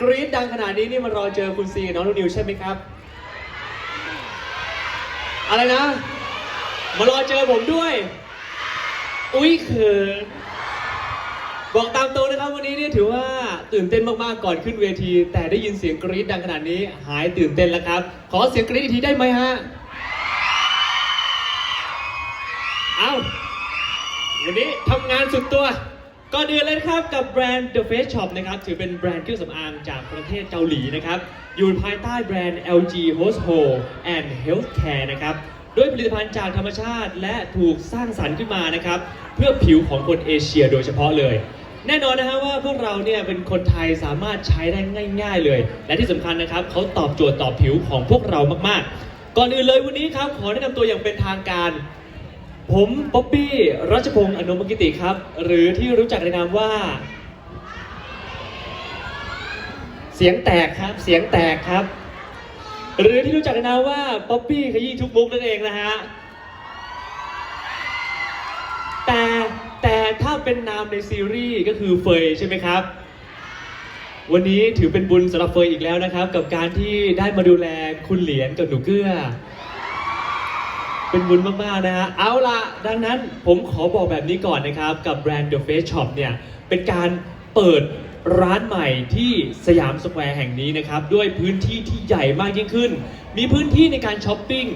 กรี๊ดดังขนาดนี้นี่มารอเจอคุณซีกับน้องนุ่นิวใช่ไหมครับ อะไรนะ มารอเจอผมด้วย อุ้ยเขินบอกตามตรงนะครับวันนี้นี่ถือว่าตื่นเต้นมากๆก่อนขึ้นเวที แต่ได้ยินเสียงกรี๊ดดังขนาดนี้ หายตื่นเต้นแล้วครับ ขอเสียงกรี๊ดอีกทีได้ไหมฮะเอาวันนี้ทำงานสุดตัว ก่อนอื่นเลยนะครับกับแบรนด์ The Face Shop นะครับถือเป็นแบรนด์เครื่องสำอางจากประเทศเกาหลีนะครับอยู่ภายใต้แบรนด์ LG Household and Healthcare นะครับด้วยผลิตภัณฑ์จากธรรมชาติและถูกสร้างสรรค์ขึ้นมานะครับเพื่อผิวของคนเอเชียโดยเฉพาะเลย แน่นอนนะฮะว่าพวกเราเนี่ยเป็นคนไทยสามารถใช้ได้ง่าย ๆเลย และที่สำคัญนะครับเขาตอบโจทย์ต่อผิวของพวกเรามากๆ ก่อนอื่นเลยวันนี้ครับขอแนะนำตัวอย่างเป็นทางการ ผมป๊อปปี้รัชพงศ์อนุมกิติครับ หรือที่รู้จักในนามว่า เสียงแตกครับเสียงแตกครับ หรือที่รู้จักในนามว่าป๊อปปี้ขยี้ทุกมุกนั่นเองนะฮะแต่แต่ถ้าเป็นนามในซีรีส์ก็คือเฟยใช่ไหมครับ วันนี้ถือเป็นบุญสำหรับเฟยอีกแล้วนะครับ กับการที่ได้มาดูแลคุณเหรียญกับหนูเกื้อ เป็นบุญมากๆนะฮะเอาละดังนั้นผมขอบอกแบบนี้ก่อนนะครับ กับแบรนด์ The Face Shop เนี่ย เป็นการเปิดร้านใหม่ที่สยามสแควร์แห่งนี้นะครับ ด้วยพื้นที่ที่ใหญ่มากยิ่งขึ้น มีพื้นที่ในการช้อปปิ้ง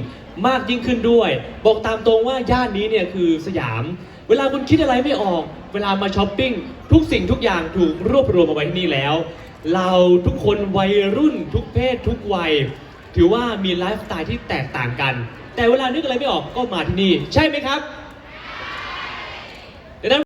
มากยิ่งขึ้นด้วย บอกตามตรงว่าย่านนี้เนี่ยคือสยาม เวลาคุณคิดอะไรไม่ออก เวลามาช้อปปิ้งทุกสิ่งทุกอย่างถูกรวบรวมมาไว้ที่นี่แล้ว เราทุกคนวัยรุ่นทุกเพศทุกวัย ถือว่ามีไลฟ์สไตล์ที่แตกต่างกัน แต่เวลานึกอะไรไม่ออกก็มาที่นี่ ใช่ไหมครับ